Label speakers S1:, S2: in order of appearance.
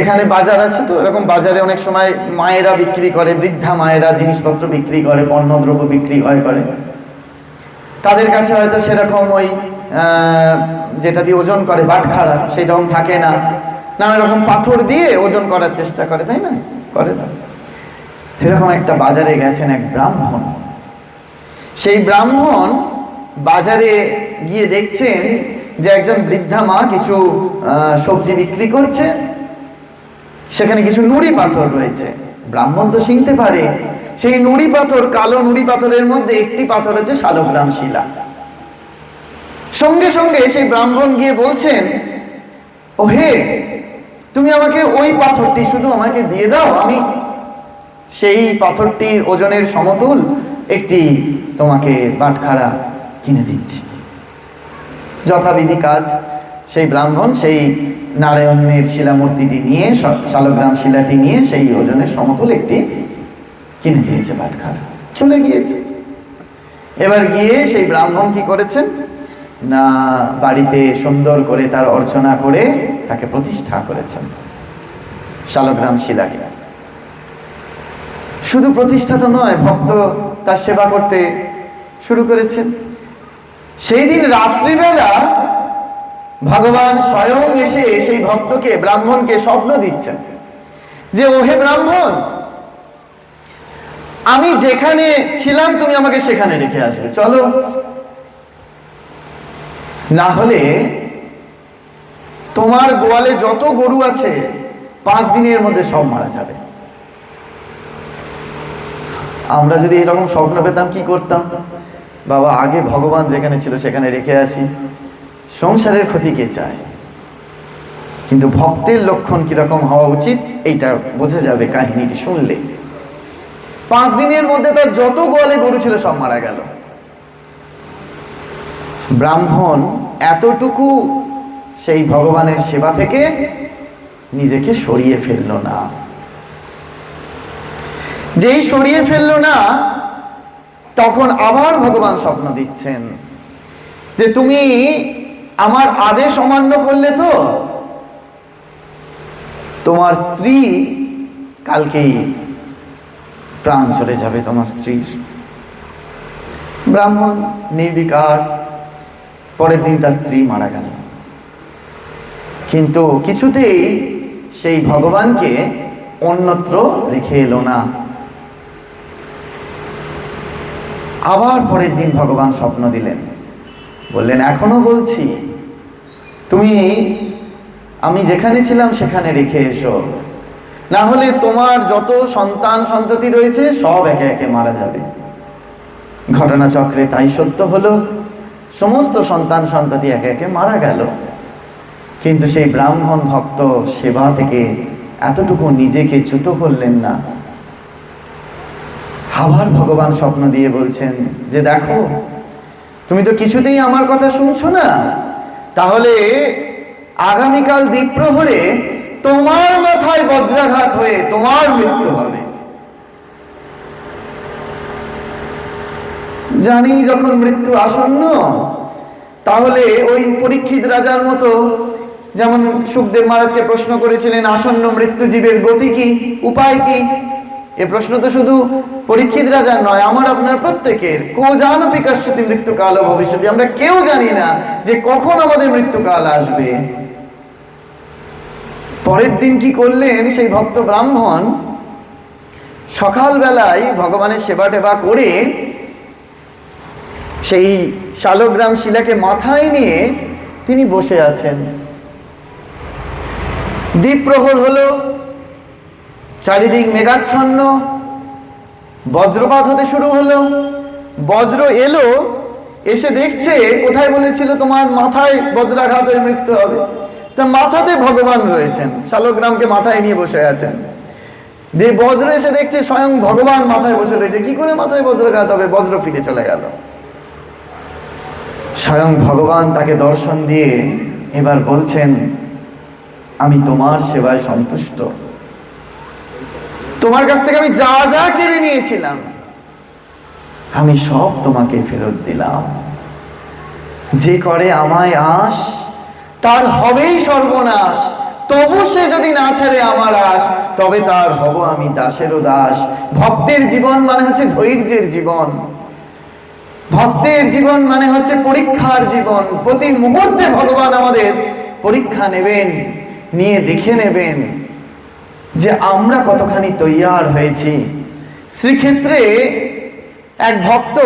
S1: এখানে বাজার আছে তো, এরকম বাজারে অনেক সময় মায়েরা বিক্রি করে, বৃদ্ধা মায়েরা জিনিসপত্র বিক্রি করে, পণ্যদ্রব্য বিক্রি হয় করে। তাদের কাছে হয়তো সেরকম ওই যেটা দিয়ে ওজন করে বাটখারা, সেরকম থাকে না। নানা রকম পাথর দিয়ে ওজন করার চেষ্টা করে, তাই না? করে না। সেরকম একটা বাজারে গেছেন এক ব্রাহ্মণ। সেই ব্রাহ্মণ বাজারে গিয়ে দেখছেন যে একজন বৃদ্ধা মা কিছু সবজি বিক্রি করছে সেখানে কিছু নুড়ি পাথর রয়েছে। ব্রাহ্মণ তো চিনতে পারে। সেই নুড়ি পাথর কালো নুড়ি পাথরের মধ্যে একটি পাথর আছে শালগ্রাম শিলা। সঙ্গে সঙ্গে সেই ব্রাহ্মণ গিয়ে বলছেন ও হে তুমি আমাকে ওই পাথরটি শুধু আমাকে দিয়ে দাও। আমি সেই পাথরটির ওজনের সমতুল একটি তোমাকে বাটখারা কিনে দিচ্ছি। যথাবিধি কাজ। সেই ব্রাহ্মণ সেই নারায়ণের শিলামূর্তিটি নিয়ে শালগ্রাম শিলাটি নিয়ে সেই ওজনের সমতুল একটি কিনে দিয়েছে বাটখারা চলে গিয়েছে। এবার গিয়ে সেই ব্রাহ্মণ কি করেছেন? না, বাড়িতে সুন্দর করে তার অর্চনা করে তাকে প্রতিষ্ঠা করেছেন শালগ্রাম শিলাকে। শুধু প্রতিষ্ঠা তো নয়, ভক্ত তার সেবা করতে শুরু করেছেন। সেই দিন রাত্রিবেলা ভগবান স্বয়ং এসে সেই ভক্তকে, ব্রাহ্মণকে স্বপ্ন দিচ্ছেন যে, ওহে ব্রাহ্মণ, আমি যেখানে ছিলাম, তুমি আমাকে সেখানে রেখে আসবে, চলো। না হলে তোমার গোয়ালে যত গরু আছে, পাঁচ দিনের মধ্যে সব মারা যাবে। আমরা যদি এরকম স্বপ্ন পেতাম, কি করতাম? বাবা, আগে ভগবান যেখানে ছিল, সেখানে রেখে আসি। সংসারের ক্ষতি কে চায়? কিন্তু ভক্তের লক্ষণ কীরকম হওয়া উচিত, এইটা বোঝা যাবে কাহিনীটি শুনলে। পাঁচ দিনের মধ্যে তার যত গোয়ালে গরু ছিল সব মারা গেল। ব্রাহ্মণ এতটুকু সেই ভগবানের সেবা থেকে নিজেকে সরিয়ে ফেলল না। যেই সরিয়ে ফেলল না, তখন আবার ভগবান স্বপ্ন দিচ্ছেন যে তুমি আমার আদেশ অমান্য করলে তো তোমার স্ত্রী কালকেই প্রাণ চলে যাবে তোমার স্ত্রীর। ব্রাহ্মণ নির্বিকার, পরের দিন তার স্ত্রী মারা গেল। কিন্তু কিছুতেই সেই ভগবানকে অন্যত্র রেখে এলো না। আবার পরের দিন ভগবান স্বপ্ন দিলেন। বললেন, এখনও বলছি তুমি, আমি যেখানে ছিলাম সেখানে রেখে এসো। না হলে তোমার যত সন্তান সন্ততি রয়েছে, সব একে একে মারা যাবে। ঘটনাচক্রে তাই সত্য হলো, সমস্ত সন্তান সন্ততি একে একে মারা গেল। কিন্তু সেই ব্রাহ্মণ ভক্ত সেবা থেকে এতটুকু নিজেকে চ্যুত করলেন না। আবার ভগবান স্বপ্ন দিয়ে বলছেন যে, দেখো, তুমি তো কিছুতেই আমার কথা শুনছো না। তাহলে আগামীকাল দ্বীপ্রহরে তোমার মাথায় বজ্রাঘাত হয়ে তোমার মৃত্যু হবে। জানি যখন মৃত্যু আসন্ন, তাহলে ওই পরীক্ষিত রাজার মতো যেমন সুখদেব মহারাজকে প্রশ্ন করেছিলেন, আসন্ন মৃত্যু জীবের গতি কি, উপায় কি? এ প্রশ্ন তো শুধু পরীক্ষিত রাজার নয়, আমার আপনার প্রত্যেকের। কো জানো বিকাশতি মৃত্যুকাল ও ভবিষ্যৎ আমরা কেউ জানি না যে কখন আমাদের মৃত্যুকাল আসবে। পরের দিন কি করলেন সেই ভক্ত ব্রাহ্মণ? সকালবেলায় ভগবানের সেবা টেবা করে সেই শালগ্রাম শিলাকে মাথায় নিয়ে তিনি বসে আছেন। দ্বীপ প্রহর হলো চারিদিক মেঘাচ্ছন্ন। বজ্রপাত হতে শুরু হলো। বজ্র এলো, এসে দেখছে, কোথায় বলেছিল তোমার মাথায় বজ্রাঘাত হয়ে মৃত্যু হবে। তা মাথাতে ভগবান রয়েছেন, শালগ্রামকে মাথায় নিয়ে বসে আছেন। দিয়ে বজ্র এসে দেখছে, স্বয়ং ভগবান মাথায় বসে রয়েছে। কি করে মাথায় বজ্রাঘাত হবে? বজ্র ফিরে চলে গেল। স্বয়ং ভগবান তাকে দর্শন দিয়ে এবার বলছেন, আমি তোমার সেবায় সন্তুষ্ট। তোমার কাছ থেকে আমি যা যা কেড়ে নিয়েছিলাম, আমি সব তোমাকে ফেরত দিলাম। যে করে আমায় আস, তার হবেই সর্বনাশ। তবু সে যদি না ছাড়ে আমার আশ, তবে তার হব আমি দাসেরও দাস। ভক্তের জীবন মানে হচ্ছে ধৈর্যের জীবন। ভক্তের জীবন মানে হচ্ছে পরীক্ষার জীবন। প্রতি মুহূর্তে ভগবান আমাদের পরীক্ষা নেবেন, নিয়ে দেখে নেবেন। যে আমরা কতখানি তৈয়ার হয়েছি। শ্রীক্ষেত্রে এক ভক্ত